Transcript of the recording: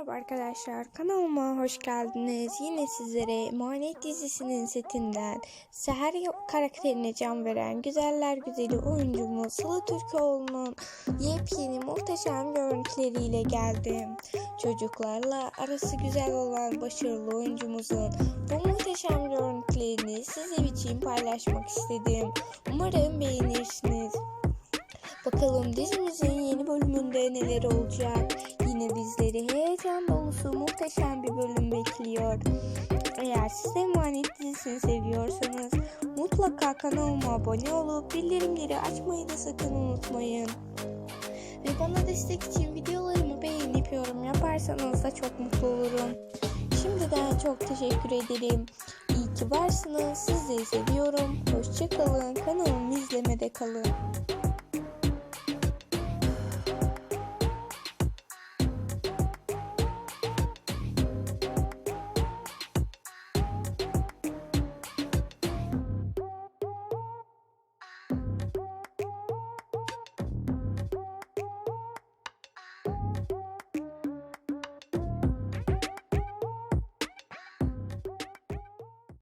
Merhaba arkadaşlar kanalıma hoş geldiniz. Yine sizlere Emanet dizisinin setinden Seher karakterine can veren güzeller güzeli oyuncumuz Sıla Türkoğlu'nun yepyeni muhteşem görüntüleriyle geldim. Çocuklarla arası güzel olan başarılı oyuncumuzun bu muhteşem görüntülerini sizler için paylaşmak istedim. Umarım beğenirsiniz. Bakalım dizimizin yeni bölümünde neler olacak? Yine bizleri heyecan dolusu muhteşem bir bölüm bekliyor. Eğer siz de Emanet dizisini seviyorsanız mutlaka kanalıma abone olup bildirimleri açmayı da sakın unutmayın. Ve bana destek için videolarımı beğenip yorum yaparsanız da çok mutlu olurum. Şimdiden çok teşekkür ederim. İyi ki varsınız. Sizleri seviyorum. Hoşçakalın. Kanalımı izlemede kalın.